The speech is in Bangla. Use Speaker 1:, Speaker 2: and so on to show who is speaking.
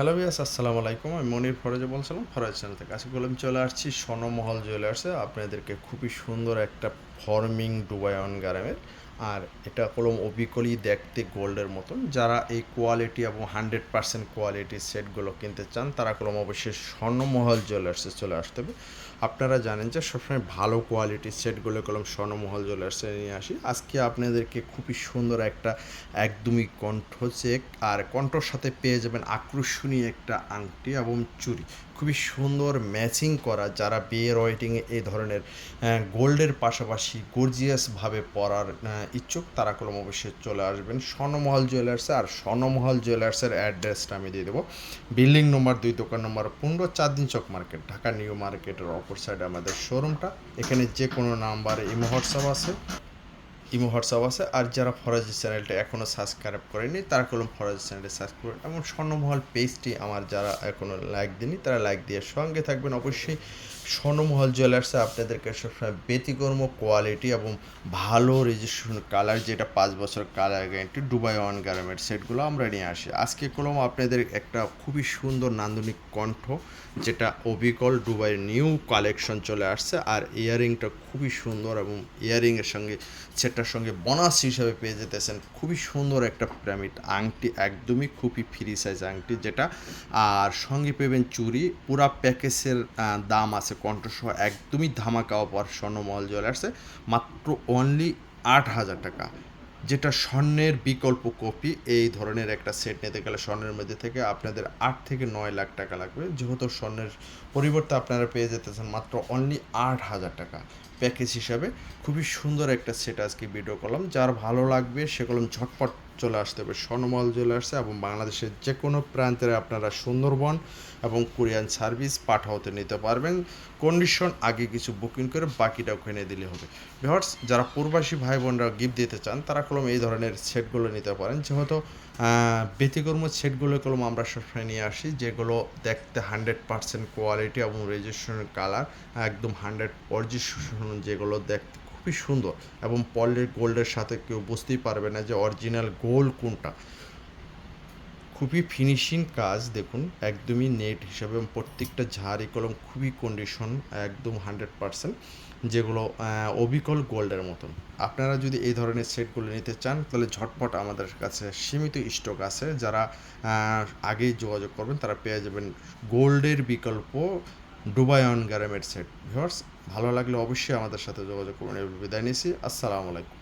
Speaker 1: হ্যালো বিয়াস আসসালামু আলাইকুম। আমি মনির ফরজে বলছিলাম, ফরজ চ্যানেল থেকে। আজকে বললাম, চলে আসছি স্বর্ণমহল জুয়েলার্সে আপনাদেরকে খুবই সুন্দর একটা ফর্মিং ডুবায়ন গারামের। আর এটা কলম অবিকলি দেখতে গোল্ডের মতন। যারা এই কোয়ালিটি এবং হান্ড্রেড পার্সেন্ট কোয়ালিটির সেটগুলো কিনতে চান, তারা কলম অবশ্যই স্বর্ণমহল জুয়েলার্সে চলে আসতে হবে। আপনারা জানেন যে সবসময় ভালো কোয়ালিটির সেটগুলো কলম স্বর্ণমহল জুয়েলার্সে নিয়ে আসি। আজকে আপনাদেরকে খুবই সুন্দর একটা একদমই কণ্ঠ চেক আর কণ্ঠর সাথে পেয়ে যাবেন আকর্ষণীয় একটা আংটি এবং চুরি খুবই সুন্দর ম্যাচিং করা যারা বিয়ের ওয়েটিংয়ে এই ধরনের গোল্ডের পাশাপাশি গর্জিয়াসভাবে পরার ইচ্ছুক, তারা কলম অবশ্যই চলে আসবেন। স্বর্ণমহল জুয়েলার্সে আর স্বর্ণমহল জুয়েলার্সের অ্যাড্রেসটা আমি দিয়ে দেবো। বিল্ডিং নম্বর দুই, দোকান নম্বর পনেরো চারদিন চক মার্কেট ঢাকা নিউ মার্কেটের অপর সাইডে আমাদের শোরুমটা এখানে যে কোনো নাম্বারে ইমো আছে। ইমো হোয়াটসঅ্যাপ আছে, আর যারা ফরাজি চ্যানেলটা এখনও সাবস্ক্রাইব করেনি, তারা কলম ফরাজি চ্যানেলটা সাবস্ক্রাইব করে এবং স্বর্ণমহল পেজটি আমার যারা এখনও লাইক দিনি তারা লাইক দিয়ে সঙ্গে থাকবেন। অবশ্যই স্বর্ণমহল জুয়েলার্সে আপনাদেরকে সবসময় ব্যতিক্রম কোয়ালিটি এবং ভালো রেজিস্ট্রেশন কালার যেটা পাঁচ বছর colour guarantee Dubai one garment সেটগুলো আমরা নিয়ে আসি। আজকে কলম আপনাদের একটা খুবই সুন্দর নান্দনিক কণ্ঠ, যেটা অবিকল দুবাইয়ের নিউ কালেকশন চলে আসছে, আর ইয়ারিংটা খুবই সুন্দর এবং ইয়ারিংয়ের সঙ্গে সেটার সঙ্গে বোনাস হিসাবে পেয়ে যেতেছেন। খুবই সুন্দর একটা পিরামিড। আংটি একদমই খুবই ফ্রি সাইজ আংটি, যেটা, আর সঙ্গে পেবেন চুরি পুরা প্যাকেজের দাম আছে কণ্ঠসহ একদমই ধামাকা অপার স্বর্ণমহল জুয়েলার্সে। মাত্র অনলি আট হাজার টাকা। যেটা স্বর্ণের বিকল্প কপি, এই ধরনের একটা সেট নিতে গেলে স্বর্ণের মধ্যে থেকে আপনাদের আট থেকে নয় লাখ টাকা লাগবে। যেহেতু স্বর্ণের পরিবর্তে আপনারা পেয়ে যেতেছেন মাত্র অনলি আট হাজার টাকা প্যাকেজ হিসাবে। খুবই সুন্দর একটা সেট আজকে ভিডিও কলম যার ভালো লাগবে সে কলম ঝটপট চলে আসতে হবে। স্বর্ণমহল চলে আসছে এবং বাংলাদেশের যে কোনো প্রান্তে আপনারা সুন্দরবন এবং কোরিয়ান সার্ভিস পাঠাওতে নিতে পারবেন। কন্ডিশন আগে কিছু বুকিং করে বাকিটা ওখানে দিলে হবে। ভিওয়ার্স যারা প্রবাসী ভাই বোনরা গিফট দিতে চান, তারা কলম এই ধরনের সেটগুলো নিতে পারেন। যেহেতু ব্যতিক্রম সেটগুলো কলম আমরা সবসময় নিয়ে আসি, যেগুলো দেখতে হান্ড্রেড পার্সেন্ট কোয়ালিটি এবং রেজিস্ট্রেশন কালার, একদম হান্ড্রেড অরিজিনেশন যেগুলো দেখতে খুবই সুন্দর এবং পলের গোল্ডের সাথে কেউ বুঝতেই পারবে না যে অরিজিনাল গোল্ড কোনটা। খুবই ফিনিশিং কাজ, দেখুন, একদমই নেট হিসাবে এবং প্রত্যেকটা ঝাড়ি কলম খুবই কন্ডিশন একদম হান্ড্রেড পারসেন্ট যেগুলো অবিকল গোল্ডের মতন। আপনারা যদি এই ধরনের সেটগুলো নিতে চান, তাহলে ঝটপট আমাদের কাছে সীমিত স্টক আছে। যারা আগেই যোগাযোগ করবেন, তারা পেয়ে যাবেন গোল্ডের বিকল্প ডুবাই অন গ্যারামের সেট ভিউয়ার্স, ভালো লাগলে অবশ্যই আমাদের সাথে যোগাযোগ করুন। বিদায় নিছি আসসালামু আলাইকুম।